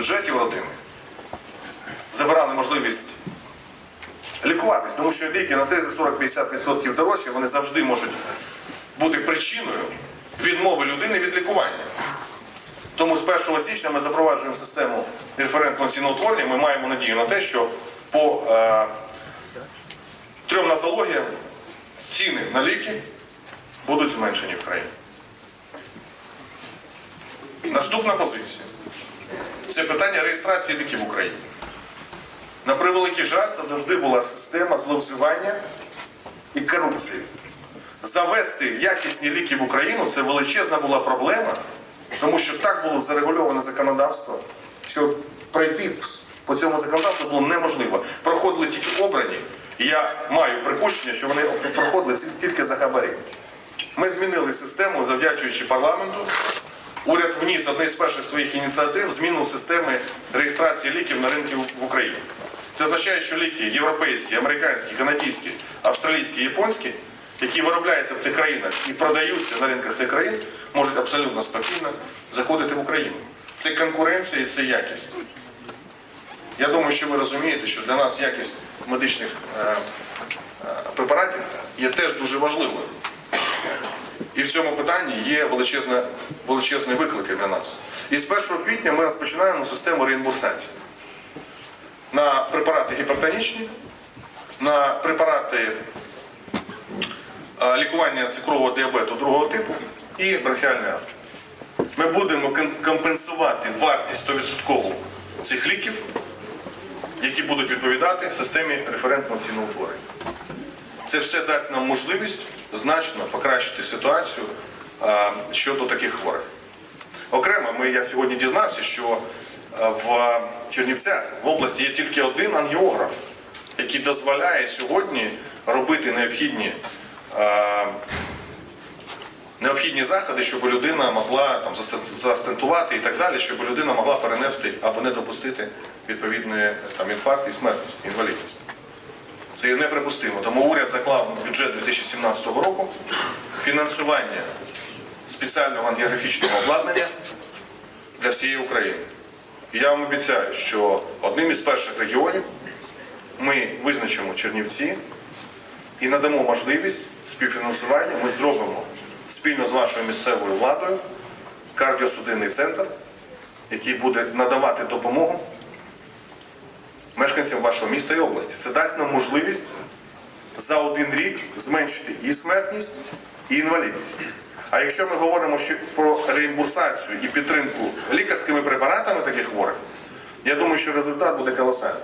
бюджетів родини. Забирали можливість лікуватись, тому що ліки на 30-40-50% дорожчі, вони завжди можуть бути причиною відмови людини від лікування. Тому з 1 січня ми запроваджуємо систему референтного ціноутворення. Ми маємо надію на те, що по е, трьом нозологіям ціни на ліки будуть зменшені в країні. Наступна позиція це питання реєстрації ліків в Україні. На превеликий жаль, це завжди була система зловживання і корупції. Завести якісні ліки в Україну це величезна була проблема, тому що так було зарегульоване законодавство, що пройти по цьому законодавству було неможливо. Проходили тільки обрані, і я маю припущення, що вони проходили тільки за хабарі. Ми змінили систему, завдячуючи парламенту. Уряд вніс одне з перших своїх ініціатив зміну системи реєстрації ліків на ринку в Україні. Це означає, що ліки європейські, американські, канадські, австралійські, японські, які виробляються в цих країнах і продаються на ринках цих країн, можуть абсолютно спокійно заходити в Україну. Це конкуренція і це якість. Я думаю, що ви розумієте, що для нас якість медичних е, е, препаратів є теж дуже важливою. І в цьому питанні є величезне, величезні виклики для нас. І з 1 квітня ми розпочинаємо систему реімбурсації на препарати гіпертонічні, на препарати е, лікування цукрового діабету другого типу і бронхіальної астми. Ми будемо компенсувати вартість 100% цих ліків, які будуть відповідати системі референтного ціноутворення. Це все дасть нам можливість значно покращити ситуацію щодо таких хворих. Окремо, ми, я сьогодні дізнався, що в Чернівцях в області є тільки один ангіограф, який дозволяє сьогодні робити необхідні, необхідні заходи, щоб людина могла там, застентувати і так далі, щоб людина могла перенести або не допустити відповідної там, інфаркт і смертність, інвалідність. Це є неприпустимо. Тому уряд заклав бюджет 2017 року фінансування спеціального ангіографічного обладнання для всієї України. І я вам обіцяю, що одним із перших регіонів ми визначимо Чернівці і надамо можливість співфінансування. Ми зробимо спільно з вашою місцевою владою кардіосудинний центр, який буде надавати допомогу мешканцям вашого міста і області. Це дасть нам можливість за один рік зменшити і смертність, і інвалідність. А якщо ми говоримо ще про реімбурсацію і підтримку лікарськими препаратами таких хворих, я думаю, що результат буде колосальний.